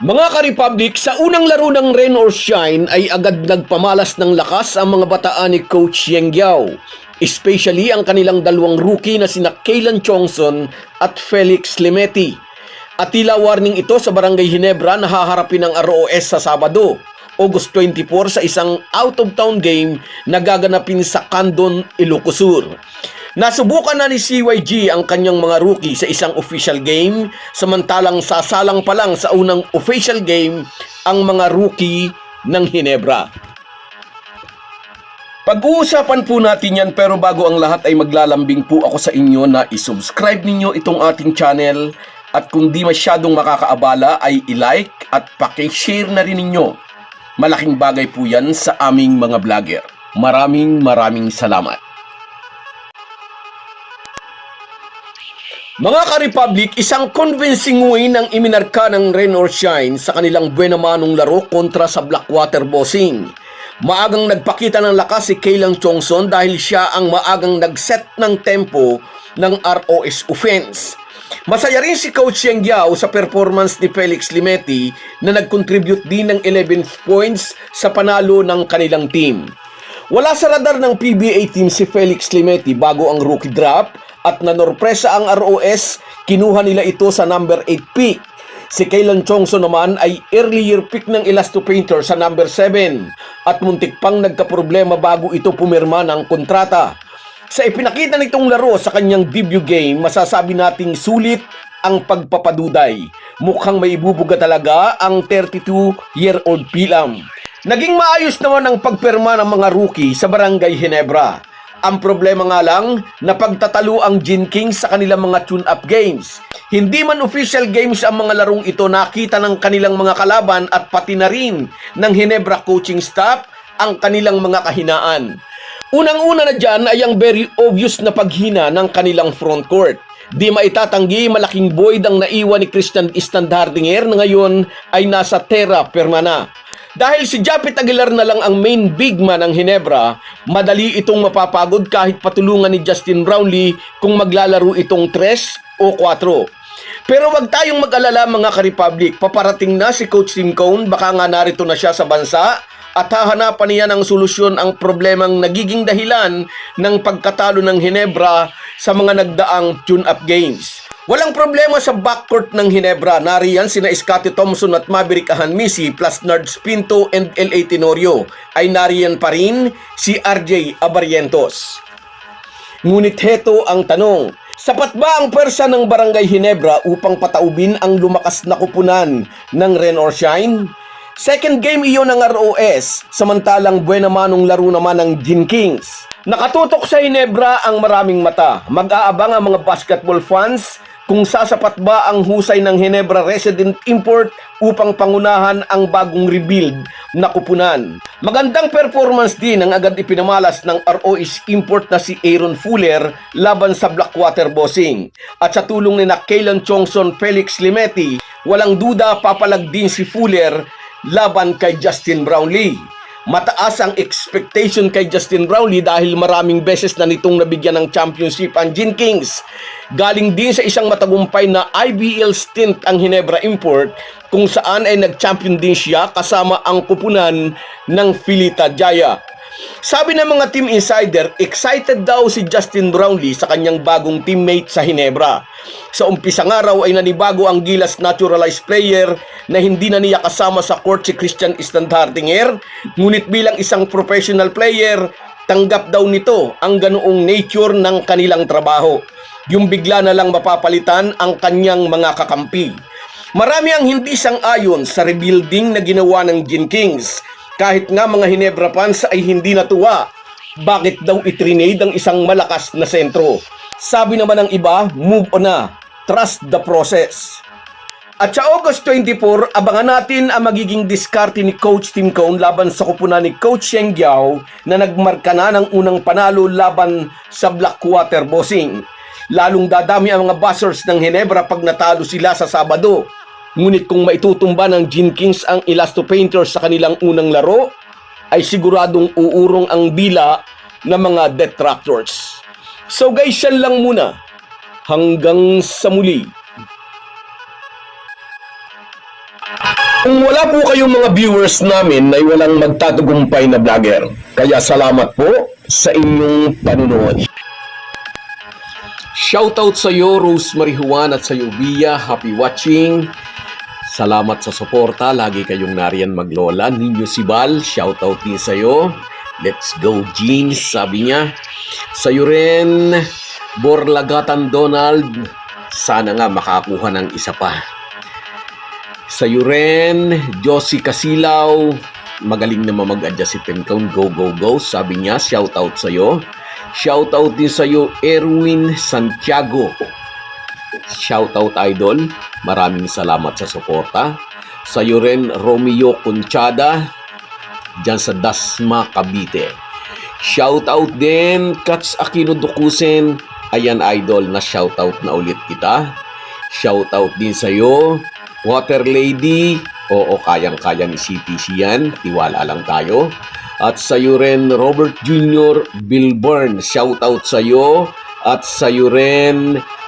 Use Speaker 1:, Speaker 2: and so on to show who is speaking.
Speaker 1: Mga ka-Republic, sa unang laro ng Rain or Shine ay agad nagpamalas ng lakas ang mga bataan ni Coach Yeng Yao. Especially ang kanilang dalawang rookie na sina Kaylan Chongson at Felix Limeti. At tila warning ito sa Barangay Hinebra na haharapin ng ROS sa Sabado, August 24 sa isang out-of-town game na gaganapin sa Candon, Ilocos Sur. Nasubukan na ni CYG ang kanyang mga rookie sa isang official game, samantalang sasalang pa lang sa unang official game ang mga rookie ng Hinebra. Pag-uusapan po natin yan pero bago ang lahat ay maglalambing po ako sa inyo na isubscribe ninyo itong ating channel at kung di masyadong makakaabala ay i-like at pakishare na rin ninyo. Malaking bagay po yan sa aming mga vlogger. Maraming maraming salamat. Mga ka-Republic, isang convincing win ang iminarka ng Rain or Shine sa kanilang buenamanong laro kontra sa Blackwater Bossing. Maagang nagpakita ng lakas si Kaylang Chongson dahil siya ang maagang nag-set ng tempo ng ROS offense. Masaya rin si Coach Yang Yao sa performance ni Felix Limeti na nag-contribute din ng 11 points sa panalo ng kanilang team. Wala sa radar ng PBA team si Felix Limeti bago ang rookie draft at nanorpresa ang ROS, kinuha nila ito sa number 8 pick. Si Kaylan Chongso naman ay early year pick ng Elasto Painter sa number 7 at muntik pang nagkaproblema bago ito pumirma ng kontrata. Sa ipinakita nitong laro sa kanyang debut game, masasabi nating sulit ang pagpapaduday. Mukhang may ibubuga talaga ang 32-year-old Pilam. Naging maayos naman ang pagperma ng mga rookie sa Barangay Hinebra. Ang problema nga lang, napagtatalo ang Gin Kings sa kanilang mga tune-up games. Hindi man official games ang mga larong ito nakita ng kanilang mga kalaban at pati na rin ng Hinebra coaching staff ang kanilang mga kahinaan. Unang-una na dyan ay ang very obvious na paghina ng kanilang front court. Di maitatanggi malaking void ang naiwan ni Christian Standhardinger na ngayon ay nasa terra permana. Dahil si Japit Aguilar na lang ang main big man ng Hinebra, madali itong mapapagod kahit patulungan ni Justin Brownlee kung maglalaro itong 3 o 4. Pero wag tayong mag-alala mga ka-Republic, paparating na si Coach Tim Cone, baka nga narito na siya sa bansa at hahanapan niya ng solusyon ang problemang nagiging dahilan ng pagkatalo ng Hinebra sa mga nagdaang tune-up games. Walang problema sa backcourt ng Hinebra. Nariyan sina Scottie Thompson at Maverick Ahanmisi plus Nards Pinto and L.A. Tenorio. Ay nariyan pa rin si RJ Abarientos. Ngunit heto ang tanong, sapat ba ang pwersa ng Barangay Hinebra upang pataubin ang lumakas na kupunan ng Rain or Shine? Second game iyon ng ROS, samantalang buena manong laro naman ng Gin Kings. Nakatutok sa Hinebra ang maraming mata. Mag-aabang ang mga basketball fans kung sasapat ba ang husay ng Hinebra Resident Import upang pangunahan ang bagong rebuild na kupunan. Magandang performance din ang agad ipinamalas ng ROS Import na si Aaron Fuller laban sa Blackwater Bossing. At sa tulong ni na Kaylan Chongson Felix Limeti, walang duda papalag din si Fuller laban kay Justin Brownlee. Mataas ang expectation kay Justin Brownlee dahil maraming beses na nitong nabigyan ng championship ang Gin Kings. Galing din sa isang matagumpay na IBL stint ang Hinebra Import kung saan ay nag-champion din siya kasama ang kupunan ng Filita Jaya. Sabi ng mga team insider, excited daw si Justin Brownlee sa kanyang bagong teammate sa Hinebra. Sa umpisang araw ay nanibago ang gilas naturalized player na hindi na niya kasama sa court si Christian Standhardinger, ngunit bilang isang professional player, tanggap daw nito ang ganoong nature ng kanilang trabaho. Yung bigla na lang mapapalitan ang kanyang mga kakampi. Marami ang hindi sang-ayon sa rebuilding na ginawa ng Gin Kings kahit nga mga Hinebra fans ay hindi natuwa. Bakit daw itrinade ang isang malakas na sentro? Sabi naman ng iba, move on na. Trust the process. At sa August 24, abangan natin ang magiging diskarte ni Coach Tim Cone laban sa kupunan ni Coach Sheng Giao na nagmarka na ng unang panalo laban sa Blackwater Bossing. Lalong dadami ang mga buzzers ng Hinebra pag natalo sila sa Sabado. Ngunit kung maitutumba ng Gin Kings ang Elasto Painters sa kanilang unang laro, ay siguradong uurong ang bila ng mga detractors. So guys, yan lang muna. Hanggang sa muli. Kung wala po kayong mga viewers namin ay walang magtatagumpay na vlogger. Kaya salamat po sa inyong panunood. Shoutout sa iyo, Rosemary Juan at sa iyo, Bia. Happy watching. Salamat sa suporta. Lagi kayong nariyan maglola. Ninyo si Bal, shoutout din sa iyo. Let's go, Jeans, sabi niya. Sa iyo rin, Borlagatan Donald. Sana nga makakuha ng isa pa. Sa iyo rin, Josie Casilaw. Magaling naman mag-adjust si Pencount. Go, go, go. Sabi niya, shoutout sa iyo. Shoutout din sa iyo, Erwin Santiago. Shoutout idol. Maraming salamat sa suporta. Sa iyo rin, Romeo Conchada. Diyan sa Dasma, Cavite. Shoutout din, Kats Aquino Dukusen. Ayan idol, na shoutout na ulit kita. Shoutout din sa iyo, Water Lady. Oo, kayang-kaya ni CTC yan. Tiwala lang tayo. At sa iyo rin, Robert Jr. Bilburn. Shoutout sa iyo. At sa iyo rin,